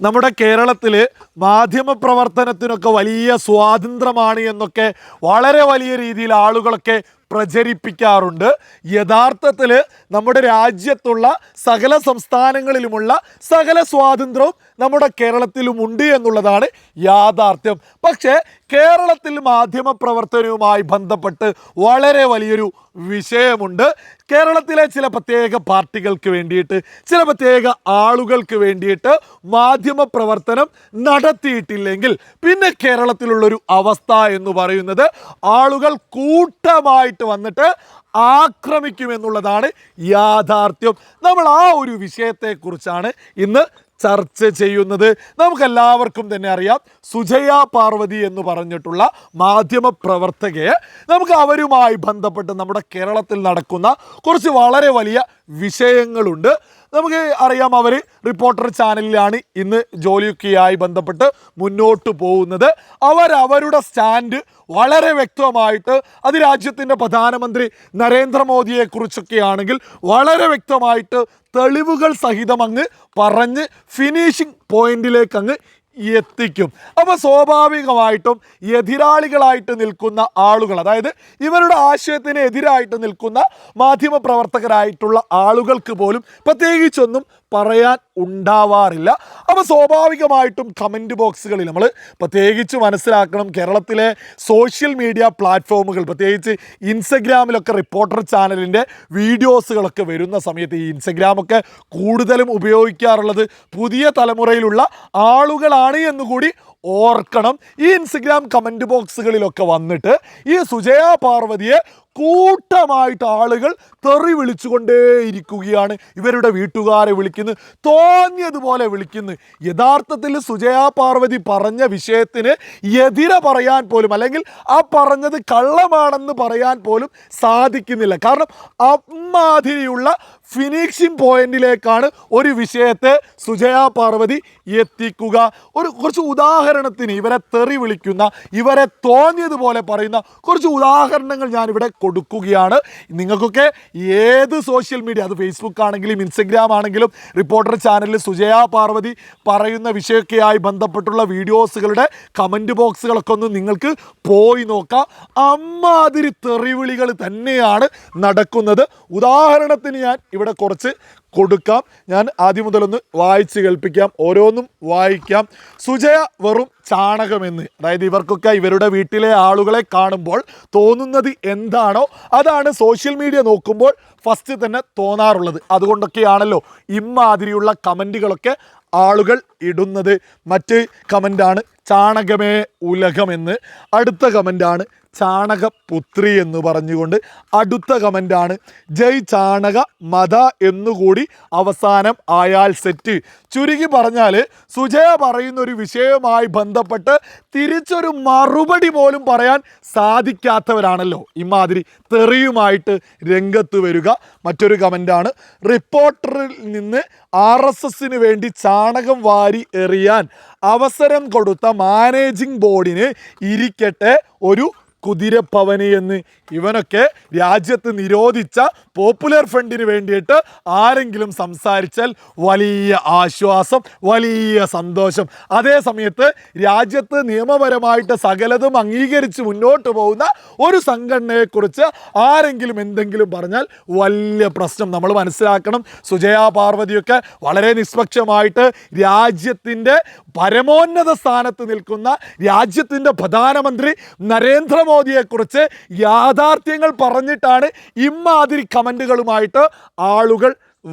നമ്മുടെ കേരളത്തിൽ മാധ്യമ പ്രവർത്തനത്തിനൊക്കെ വലിയ സ്വാതന്ത്ര്യമാണ് എന്നൊക്കെ വളരെ വലിയ രീതിയിൽ ആളുകളൊക്കെ പ്രചരിപ്പിക്കാറുണ്ട്. യഥാർത്ഥത്തിൽ നമ്മുടെ രാജ്യത്തുള്ള സകല സംസ്ഥാനങ്ങളിലുമുള്ള സകല സ്വാതന്ത്ര്യവും നമ്മുടെ കേരളത്തിലുമുണ്ട് എന്നുള്ളതാണ് യാഥാർത്ഥ്യം. പക്ഷേ കേരളത്തിൽ മാധ്യമ പ്രവർത്തനവുമായി ബന്ധപ്പെട്ട് വളരെ വലിയൊരു വിഷയമുണ്ട്. കേരളത്തിലെ ചില പ്രത്യേക പാർട്ടികൾക്ക് വേണ്ടിയിട്ട് ചില പ്രത്യേക ആളുകൾക്ക് വേണ്ടിയിട്ട് മാധ്യമ പ്രവർത്തനം നടത്തിയിട്ടില്ലെങ്കിൽ പിന്നെ കേരളത്തിലുള്ളൊരു അവസ്ഥ എന്ന് പറയുന്നത് ആളുകൾ കൂട്ടമായിട്ട് വന്നിട്ട് ആക്രമിക്കുമെന്നുള്ളതാണ് യാഥാർത്ഥ്യം. നമ്മൾ ആ ഒരു വിഷയത്തെക്കുറിച്ചാണ് ഇന്ന് ചർച്ച ചെയ്യുന്നത് നമുക്കെല്ലാവർക്കും തന്നെ അറിയാം. സുജയ പാർവതി എന്ന് പറഞ്ഞിട്ടുള്ള മാധ്യമ പ്രവർത്തകയെ നമുക്ക് അവരുമായി ബന്ധപ്പെട്ട് നമ്മുടെ കേരളത്തിൽ നടക്കുന്ന കുറച്ച് വളരെ വലിയ വിഷയങ്ങളുണ്ട്. നമുക്ക് അറിയാം അവർ റിപ്പോർട്ടർ ചാനലിലാണ് ഇന്ന് ജോലിയൊക്കെയായി ബന്ധപ്പെട്ട് മുന്നോട്ട് പോകുന്നത്. അവർ അവരുടെ സ്റ്റാൻഡ് വളരെ വ്യക്തമായിട്ട് അത് രാജ്യത്തിന്റെ പ്രധാനമന്ത്രി നരേന്ദ്രമോദിയെക്കുറിച്ചൊക്കെയാണെങ്കിൽ വളരെ വ്യക്തമായിട്ട് തെളിവുകൾ സഹിതം അങ്ങ് പറഞ്ഞ് ഫിനിഷിംഗ് പോയിന്റിലേക്ക് അങ്ങ് എത്തിക്കും. അപ്പോൾ സ്വാഭാവികമായിട്ടും എതിരാളികളായിട്ട് നിൽക്കുന്ന ആളുകൾ അതായത് ഇവരുടെ ആശയത്തിന് എതിരായിട്ട് നിൽക്കുന്ന മാധ്യമ പ്രവർത്തകരായിട്ടുള്ള ആളുകൾക്ക് പോലും പ്രത്യേകിച്ചൊന്നും പറയാൻ ഉണ്ടാവാറില്ല. അപ്പോൾ സ്വാഭാവികമായിട്ടും കമന്റ് ബോക്സുകളിൽ നമ്മൾ പ്രത്യേകിച്ച് മനസ്സിലാക്കണം കേരളത്തിലെ സോഷ്യൽ മീഡിയ പ്ലാറ്റ്ഫോമുകൾ പ്രത്യേകിച്ച് ഇൻസ്റ്റഗ്രാമിലൊക്കെ റിപ്പോർട്ടർ ചാനലിന്റെ വീഡിയോസുകളൊക്കെ വരുന്ന സമയത്ത് ഈ ഇൻസ്റ്റഗ്രാമൊക്കെ കൂടുതലും ഉപയോഗിക്കാറുള്ളത് പുതിയ തലമുറയിലുള്ള ആളുകളാണ് എന്നുകൂടി ഓർക്കണം. ഈ ഇൻസ്റ്റഗ്രാം കമന്റ് ബോക്സുകളിലൊക്കെ വന്നിട്ട് ഈ സുജയ പാർവതിയെ കൂട്ടമായിട്ട് ആളുകൾ തെറി വിളിച്ചുകൊണ്ടേയിരിക്കുകയാണ്. ഇവരുടെ വീട്ടുകാരെ വിളിക്കുന്നു തോന്നിയതുപോലെ വിളിക്കുന്നു. യഥാർത്ഥത്തിൽ സുജയ പാർവതി പറഞ്ഞ വിഷയത്തിന് എതിരെ പറയാൻ പോലും അല്ലെങ്കിൽ ആ പറഞ്ഞത് കള്ളമാണെന്ന് പറയാൻ പോലും സാധിക്കുന്നില്ല. കാരണം അമ്മാതിരിയുള്ള ഫിനിഷിംഗ് പോയിന്റിലേക്കാണ് ഒരു വിഷയത്തെ സുജയ പാർവതി എത്തിക്കുക. ഒരു കുറച്ച് ഉദാഹരണത്തിന് ഇവരെ തെറി വിളിക്കുന്ന ഇവരെ തോന്നിയതുപോലെ പറയുന്ന കുറച്ച് ഉദാഹരണങ്ങൾ ഞാനിവിടെ കൊടുക്കുകയാണ്. നിങ്ങൾക്കൊക്കെ ഏത് സോഷ്യൽ മീഡിയ അത് ഫേസ്ബുക്ക് ആണെങ്കിലും ഇൻസ്റ്റഗ്രാം ആണെങ്കിലും റിപ്പോർട്ടർ ചാനലിൽ സുജയ പാർവതി പറയുന്ന വിഷയമൊക്കെയായി ബന്ധപ്പെട്ടുള്ള വീഡിയോസുകളുടെ കമന്റ് ബോക്സുകളൊക്കെ ഒന്ന് നിങ്ങൾക്ക് പോയി നോക്കാം. അമ്മാതിരി തെറിവിളികൾ തന്നെയാണ് നടക്കുന്നത്. ഉദാഹരണത്തിന് ഞാൻ ഇവിടെ കുറച്ച് കൊടുക്കാം. ഞാൻ ആദ്യം മുതലൊന്ന് വായിച്ച് കേൾപ്പിക്കാം. ഓരോന്നും വായിക്കാം. സുജയ വെറും ചാണകമെന്ന്. അതായത് ഇവർക്കൊക്കെ ഇവരുടെ വീട്ടിലെ ആളുകളെ കാണുമ്പോൾ തോന്നുന്നത് എന്താണോ അതാണ് സോഷ്യൽ മീഡിയ നോക്കുമ്പോൾ ഫസ്റ്റ് തന്നെ തോന്നാറുള്ളത്. അതുകൊണ്ടൊക്കെയാണല്ലോ ഇമ്മാതിരിയുള്ള കമന്റുകളൊക്കെ ആളുകൾ ഇടുന്നത്. മറ്റ് കമന്റാണ് ചാണകമേ ഉലകമെന്ന്. അടുത്ത കമന്റാണ് ചാണകപുത്രി എന്ന് പറഞ്ഞുകൊണ്ട് അടുത്ത കമന്റാണ് ജയ് ചാണക മത എന്നുകൂടി അവസാനം ആയാൽ സെറ്റ്. ചുരുക്കി പറഞ്ഞാൽ സുജയ പറയുന്ന ഒരു വിഷയവുമായി ബന്ധപ്പെട്ട് തിരിച്ചൊരു മറുപടി പോലും പറയാൻ സാധിക്കാത്തവരാണല്ലോ. ഇമാതിരി തെറിയുമായിട്ട് രംഗത്ത് വരിക. മറ്റൊരു കമന്റാണ് റിപ്പോർട്ടറിൽ നിന്ന് ആർ എസ് എസിന് വേണ്ടി ചാണകം വാരി എറിയാൻ അവസരം കൊടുത്ത മാനേജിംഗ് ബോർഡിന് ഇരിക്കട്ടെ ഒരു കുതിരപ്പവന് എന്ന് ഇവനൊക്കെ രാജ്യത്ത് നിരോധിച്ച പോപ്പുലർ ഫ്രണ്ടിന് വേണ്ടിയിട്ട് ആരെങ്കിലും സംസാരിച്ചാൽ വലിയ ആശ്വാസം വലിയ സന്തോഷം. അതേ സമയത്ത് രാജ്യത്ത് നിയമപരമായിട്ട് സകലതും അംഗീകരിച്ച് മുന്നോട്ട് പോകുന്ന ഒരു സംഘടനയെക്കുറിച്ച് ആരെങ്കിലും എന്തെങ്കിലും പറഞ്ഞാൽ വലിയ പ്രശ്നം നമ്മൾ മനസ്സിലാക്കണം. സുജയ പാർവതിയൊക്കെ വളരെ നിഷ്പക്ഷമായിട്ട് രാജ്യത്തിന്റെ പരമോന്നത സ്ഥാനത്ത് നിൽക്കുന്ന രാജ്യത്തിന്റെ പ്രധാനമന്ത്രി നരേന്ദ്രമോദിയെക്കുറിച്ച് യാഥാർത്ഥ്യങ്ങൾ പറഞ്ഞിട്ടാണ് ഇമാതിരി കമന്റുകളുമായിട്ട് ആളുകൾ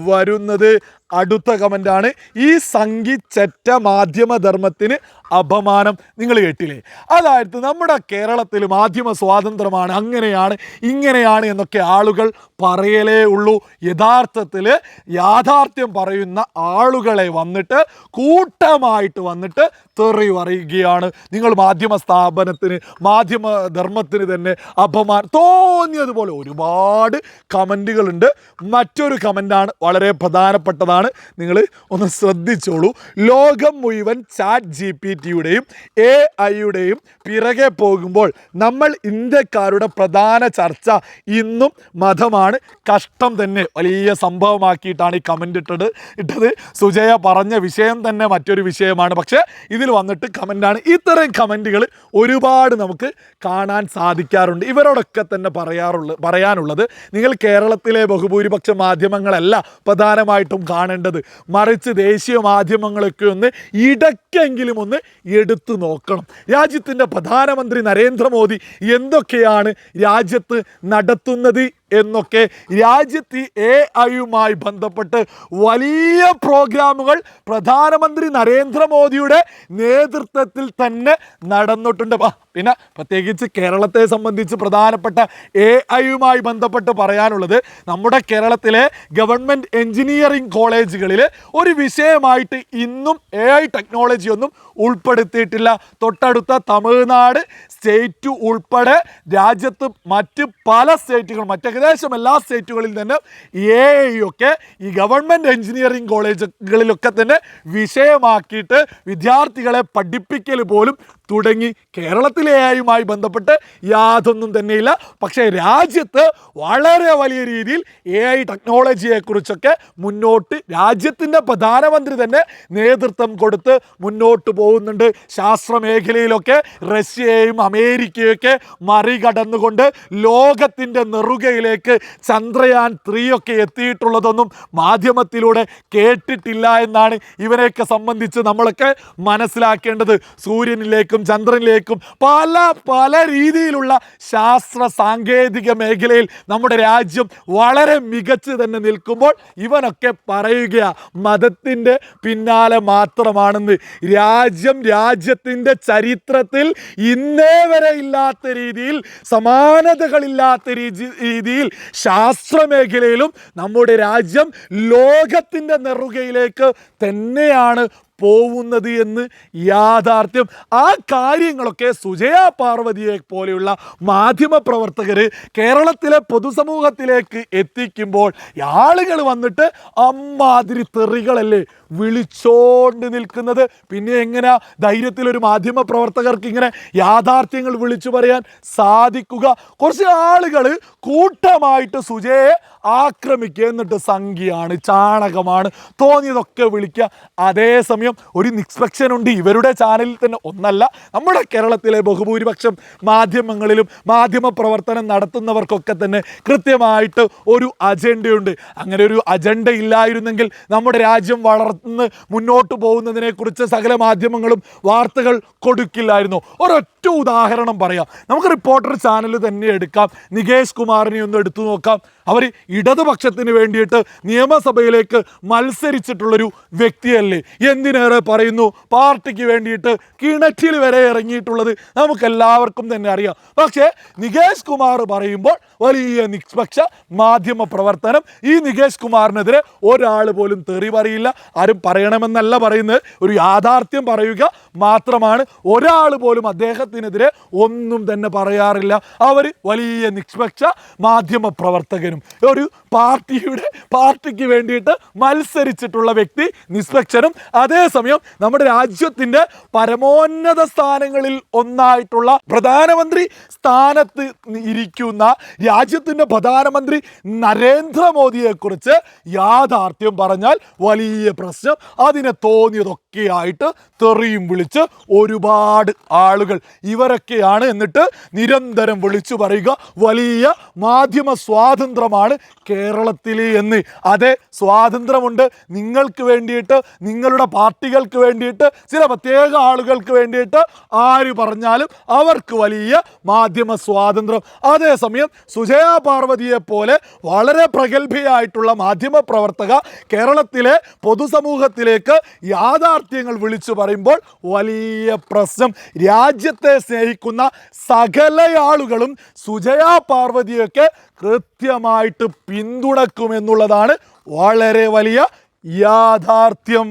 വരുന്നത്. അടുത്ത കമന്റാണ് ഈ സംഘിച്ചറ്റ മാധ്യമധർമ്മത്തിന് അപമാനം. നിങ്ങൾ കേട്ടില്ലേ? അതായത് നമ്മുടെ കേരളത്തിൽ മാധ്യമ സ്വാതന്ത്ര്യമാണ് അങ്ങനെയാണ് ഇങ്ങനെയാണ് എന്നൊക്കെ ആളുകൾ പറയലേ ഉള്ളൂ. യഥാർത്ഥത്തിൽ യാഥാർത്ഥ്യം പറയുന്ന ആളുകളെ വന്നിട്ട് കൂട്ടമായിട്ട് വന്നിട്ട് തെറി പറയുകയാണ്. നിങ്ങൾ മാധ്യമ സ്ഥാപനത്തിന് മാധ്യമ ധർമ്മത്തിന് തന്നെ അപമാനം. തോന്നിയതുപോലെ ഒരുപാട് കമന്റുകളുണ്ട് മറ്റൊരു കമന്റാണ് വളരെ പ്രധാനപ്പെട്ടതാണ്. നിങ്ങൾ ഒന്ന് ശ്രദ്ധിച്ചോളൂ. ലോകം മുഴുവൻ ചാറ്റ് ജി പി ടിയുടെയും എ ഐയുടെയും പിറകെ പോകുമ്പോൾ നമ്മൾ ഇന്ത്യക്കാരുടെ പ്രധാന ചർച്ച ഇന്നും മതമാണ്. കഷ്ടം തന്നെ. വലിയ സംഭവമാക്കിയിട്ടാണ് ഈ കമന്റ് ഇട്ടത്. ഇട്ടത് സുജയ പറഞ്ഞ വിഷയം തന്നെ മറ്റൊരു വിഷയമാണ്. പക്ഷേ ഇതിൽ വന്നിട്ട് കമന്റാണ് ഇത്തരം കമന്റുകൾ ഒരുപാട് നമുക്ക് കാണാൻ സാധിക്കാറുണ്ട്. ഇവരോടൊക്കെ തന്നെ പറയാറുള്ള പറയാനുള്ളത് നിങ്ങൾ കേരളത്തിലെ ബഹുഭൂരിപക്ഷ മാധ്യമങ്ങളല്ല പ്രധാനമായിട്ടും കാണേണ്ടത്. മറിച്ച് ദേശീയ മാധ്യമങ്ങളൊക്കെ ഒന്ന് ഇടയ്ക്കെങ്കിലും ഒന്ന് എടുത്തു നോക്കണം. രാജ്യത്തിന്റെ പ്രധാനമന്ത്രി നരേന്ദ്രമോദി എന്തൊക്കെയാണ് രാജ്യത്ത് നടത്തുന്നത് എന്നൊക്കെ രാജ്യത്ത് എ ഐയുമായി ബന്ധപ്പെട്ട് വലിയ പ്രോഗ്രാമുകൾ പ്രധാനമന്ത്രി നരേന്ദ്രമോദിയുടെ നേതൃത്വത്തിൽ തന്നെ നടന്നിട്ടുണ്ട്. പിന്നെ പ്രത്യേകിച്ച് കേരളത്തെ സംബന്ധിച്ച് പ്രധാനപ്പെട്ട എ ഐയുമായി ബന്ധപ്പെട്ട് പറയാനുള്ളത് നമ്മുടെ കേരളത്തിലെ ഗവൺമെന്റ് എഞ്ചിനീയറിംഗ് കോളേജുകളിൽ ഒരു വിഷയമായിട്ട് ഇന്നും എ ഐ ടെക്നോളജി ഒന്നും ഉൾപ്പെടുത്തിയിട്ടില്ല. തൊട്ടടുത്ത തമിഴ്നാട് സ്റ്റേറ്റ് ഉൾപ്പെടെ രാജ്യത്ത് മറ്റ് പല സ്റ്റേറ്റുകളും മറ്റ് ഏകദേശം എല്ലാ സ്റ്റേറ്റുകളിൽ തന്നെ എ ഒക്കെ ഈ ഗവൺമെന്റ് എഞ്ചിനീയറിംഗ് കോളേജുകളിലൊക്കെ തന്നെ വിഷയമാക്കിയിട്ട് വിദ്യാർത്ഥികളെ പഠിപ്പിക്കൽ പോലും തുടങ്ങി. കേരളത്തിലെ എ ഐയുമായി ബന്ധപ്പെട്ട് യാതൊന്നും തന്നെയില്ല. പക്ഷേ രാജ്യത്ത് വളരെ വലിയ രീതിയിൽ എ ഐ ടെക്നോളജിയെക്കുറിച്ചൊക്കെ മുന്നോട്ട് രാജ്യത്തിന്റെ പ്രധാനമന്ത്രി തന്നെ നേതൃത്വം കൊടുത്ത് മുന്നോട്ട് പോകുന്നുണ്ട്. ശാസ്ത്ര മേഖലയിലൊക്കെ റഷ്യയെയും അമേരിക്കയൊക്കെ മറികടന്നുകൊണ്ട് ലോകത്തിന്റെ നെറുകയിലേക്ക് ചന്ദ്രയാൻ ത്രീ ഒക്കെ എത്തിയിട്ടുള്ളതൊന്നും മാധ്യമത്തിലൂടെ കേട്ടിട്ടില്ല എന്നാണ് ഇവരെയൊക്കെ സംബന്ധിച്ച് നമ്മളൊക്കെ മനസ്സിലാക്കേണ്ടത്. സൂര്യനിലേക്കും ചന്ദ്രനിലേക്കും പല പല രീതിയിലുള്ള ശാസ്ത്ര സാങ്കേതിക മേഖലയിൽ നമ്മുടെ രാജ്യം വളരെ മികച്ച് തന്നെ നിൽക്കുമ്പോൾ ഇവനൊക്കെ പറയുക മതത്തിന്റെ പിന്നാലെ മാത്രമാണെന്ന്. രാജ്യം രാജ്യത്തിന്റെ ചരിത്രത്തിൽ ഇന്നേ വരെ ഇല്ലാത്ത രീതിയിൽ സമാനതകളില്ലാത്ത രീതി രീതിയിൽ ശാസ്ത്ര മേഖലയിലും നമ്മുടെ രാജ്യം ലോകത്തിന്റെ നെറുകയിലേക്ക് തന്നെയാണ് പോകുന്നത് എന്ന് യാഥാർത്ഥ്യം. ആ കാര്യങ്ങളൊക്കെ സുജയ പാർവതിയെ പോലെയുള്ള മാധ്യമ പ്രവർത്തകർ കേരളത്തിലെ പൊതുസമൂഹത്തിലേക്ക് എത്തിക്കുമ്പോൾ ആളുകൾ വന്നിട്ട് അമ്മാതിരി തെറികളല്ലേ വിളിച്ചോണ്ട് നിൽക്കുന്നത്. പിന്നെ എങ്ങനെ ധൈര്യത്തിൽ ഒരു മാധ്യമ പ്രവർത്തകർക്ക് ഇങ്ങനെ യാഥാർത്ഥ്യങ്ങൾ വിളിച്ചു പറയാൻ സാധിക്കുക. കുറച്ച് ആളുകൾ കൂട്ടമായിട്ട് സുജയെ ആക്രമിക്കുക. എന്നിട്ട് സംഖ്യയാണ് ചാണകമാണ് തോന്നിയതൊക്കെ വിളിക്കുക. അതേസമയം ഒരു നിഷ്പക്ഷനുണ്ട്. ഇവരുടെ ചാനലിൽ തന്നെ ഒന്നല്ല നമ്മുടെ കേരളത്തിലെ ബഹുഭൂരിപക്ഷം മാധ്യമങ്ങളിലും മാധ്യമ പ്രവർത്തനം നടത്തുന്നവർക്കൊക്കെ തന്നെ കൃത്യമായിട്ട് ഒരു അജണ്ടയുണ്ട്. അങ്ങനെ ഒരു അജണ്ട ഇല്ലായിരുന്നെങ്കിൽ നമ്മുടെ രാജ്യം വളർന്ന് മുന്നോട്ട് പോകുന്നതിനെക്കുറിച്ച് സകല മാധ്യമങ്ങളും വാർത്തകൾ കൊടുക്കില്ലായിരുന്നു. ഒരൊറ്റ ഉദാഹരണം പറയാം. നമുക്ക് റിപ്പോർട്ടർ ചാനൽ തന്നെ എടുക്കാം. നികേഷ് കുമാറിനെ ഒന്ന് എടുത്തു നോക്കാം. അവർ ഇടതുപക്ഷത്തിന് വേണ്ടിയിട്ട് നിയമസഭയിലേക്ക് മത്സരിച്ചിട്ടുള്ളൊരു വ്യക്തിയല്ലേ. എന്തിനേറെ പറയുന്നു? പാർട്ടിക്ക് വേണ്ടിയിട്ട് കിണറ്റിൽ വരെ ഇറങ്ങിയിട്ടുള്ളത് നമുക്കെല്ലാവർക്കും തന്നെ അറിയാം. പക്ഷേ നികേഷ് കുമാർ പറയുമ്പോൾ വലിയ നിഷ്പക്ഷ മാധ്യമ പ്രവർത്തനം ഈ നികേഷ് കുമാറിനെതിരെ ഒരാൾ പോലും തെറി പറയില്ല. ആരും പറയണമെന്നല്ല പറയുന്നത്. ഒരു യാഥാർത്ഥ്യം പറയുക മാത്രമാണ്. ഒരാൾ പോലും അദ്ദേഹത്തിനെതിരെ ഒന്നും തന്നെ പറയാറില്ല. അവർ വലിയ നിഷ്പക്ഷ മാധ്യമ പ്രവർത്തകനും ഒരു പാർട്ടിയുടെ പാർട്ടിക്ക് വേണ്ടിയിട്ട് മത്സരിച്ചിട്ടുള്ള വ്യക്തി നിസ്പക്ഷനും അതേസമയം നമ്മുടെ രാജ്യത്തിന്റെ പരമോന്നത സ്ഥാനങ്ങളിൽ ഒന്നായിട്ടുള്ള പ്രധാനമന്ത്രി സ്ഥാനത്ത് ഇരിക്കുന്ന രാജ്യത്തിന്റെ പ്രധാനമന്ത്രി നരേന്ദ്രമോദിയെക്കുറിച്ച് യാഥാർത്ഥ്യം പറഞ്ഞാൽ വലിയ പ്രശ്നം. അതിനെ തോന്നിയതൊക്കെയായിട്ട് തെറിയും വിളിച്ച് ഒരുപാട് ആളുകൾ ഇവരൊക്കെയാണ് എന്നിട്ട് നിരന്തരം വിളിച്ചു പറയുക. വലിയ മാധ്യമ സ്വാതന്ത്ര്യമാണ് കേരളത്തിൽ എന്ന്. അതെ സ്വാതന്ത്ര്യമുണ്ട്. നിങ്ങൾക്ക് വേണ്ടിയിട്ട് നിങ്ങളുടെ പാർട്ടികൾക്ക് വേണ്ടിയിട്ട് ചില പ്രത്യേക ആളുകൾക്ക് വേണ്ടിയിട്ട് ആര് പറഞ്ഞാലും അവർക്ക് വലിയ മാധ്യമ സ്വാതന്ത്ര്യം. അതേസമയം സുജയ പാർവതിയെ പോലെ വളരെ പ്രഗത്ഭയായിട്ടുള്ള മാധ്യമ പ്രവർത്തക കേരളത്തിലെ പൊതുസമൂഹത്തിലേക്ക് യാഥാർത്ഥ്യങ്ങൾ വിളിച്ചു പറയുമ്പോൾ വലിയ പ്രശ്നം. രാജ്യത്തെ സ്നേഹിക്കുന്ന സകല ആളുകളും സുജയ പാർവതിയൊക്കെ കൃത്യമായിട്ട് പിന്തുണക്കുമെന്നുള്ളതാണ് വളരെ വലിയ യാഥാർത്ഥ്യം.